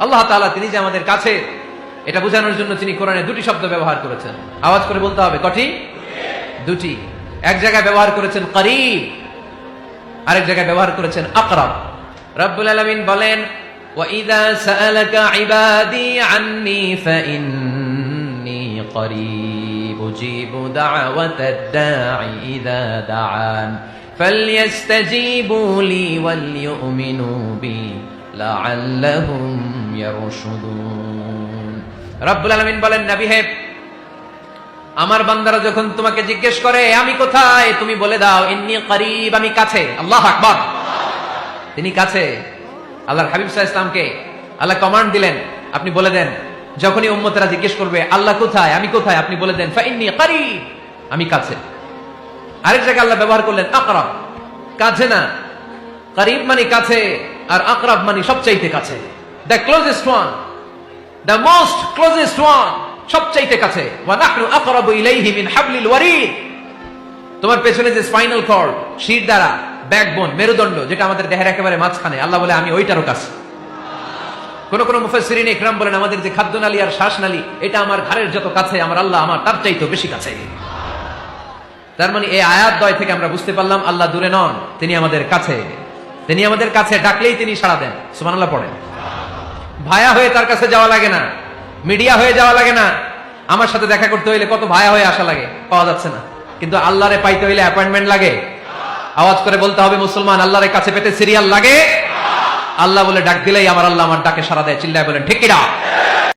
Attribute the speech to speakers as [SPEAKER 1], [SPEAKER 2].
[SPEAKER 1] আল্লাহ তাআলা তিনি যে আমাদের কাছে এটা বোঝানোর জন্য তিনি কোরআনে দুটি শব্দ ব্যবহার করেছেন আওয়াজ করে বলতে হবে কটি দুটি এক জায়গায় ব্যবহার করেছেন করিব আরেক জায়গায় ব্যবহার করেছেন আকরাব রব্বুল আলামিন বলেন وَإِذَا سَأَلَكَ عِبَادِي عَنِّي فَإِنِّي قَرِيبٌ أُجِيبُ دَعْوَةَ الدَّاعِ إِذَا دَعَانِ فَلْيَسْتَجِيبُوا لِي وَلْيُؤْمِنُوا بِي لَعَلَّهُمْ রব্বুল আলামিন বলেন, নবী হে, আমার বান্দারা যখন তোমাকে জিজ্ঞেস করে, আমি কোথায়? তুমি বলে দাও এমনি করিব, আমি কাছে। আল্লাহ আকবর। তিনি কাছে। আল্লাহর হাবিব সাহ ইসলামকে আল্লাহ কমান্ড দিলেন, আপনি বলে দেন, যখনই উম্মতেরা জিজ্ঞেস করবে, আল্লাহ কোথায়? আমি কোথায়? আপনি বলে দেন, ফাইন্নি করিব, আমি কাছে। আরেক জায়গায় আল্লাহ ব্যবহার করলেন, আকরাব। কাছে না। করিব মানে কাছে, আর আকরাব মানে সবচাইতে কাছে। The closest one the most closest one সবচাইতে কাছে। তোমার পেছনে যে স্পাইনাল কর্ড শির দ্বারা ব্যাকবোন মেরুদণ্ড, যেটা আমাদের দেহের একেবারে মাঝখানে, আল্লাহ বলে, আমি ওইটারও কাছে। কোন কোন মুফাসসিরিন ইকরাম বলেন, আমাদের যে খাদ্যনালী আর শ্বাসনালী এটা আমার ঘাড়ের যত কাছে, আমার আল্লাহ আমার তার চাইতেও বেশি কাছে। তার মানে এই আয়াত দয় থেকে আমরা বুঝতে পারলাম, আল্লাহ দূরে নন, তিনি আমাদের কাছে। তিনি আমাদের কাছে ডাকলেই তিনি সাড়া দেন। সুবহানাল্লাহ পড়েন। ভায়া হয়ে তার কাছে যাওয়া লাগে না। মিডিয়া হয়ে যাওয়া লাগে না। আমার সাথে দেখা করতে হইলে কত ভায়া হয়ে আসা লাগে, পাওয়া যাচ্ছে না। কিন্তু আল্লাহরে পাইতে হইলে অ্যাপয়েন্টমেন্ট লাগে। আওয়াজ করে বলতে হবে, মুসলমান, আল্লাহরে কাছে পেতে সিরিয়াল লাগে? আল্লাহ বলে, ডাক দিলেই আমার আল্লাহ আমার ডাকে সারা দেয়। চিল্লায় বলেন, ঠিক কিনা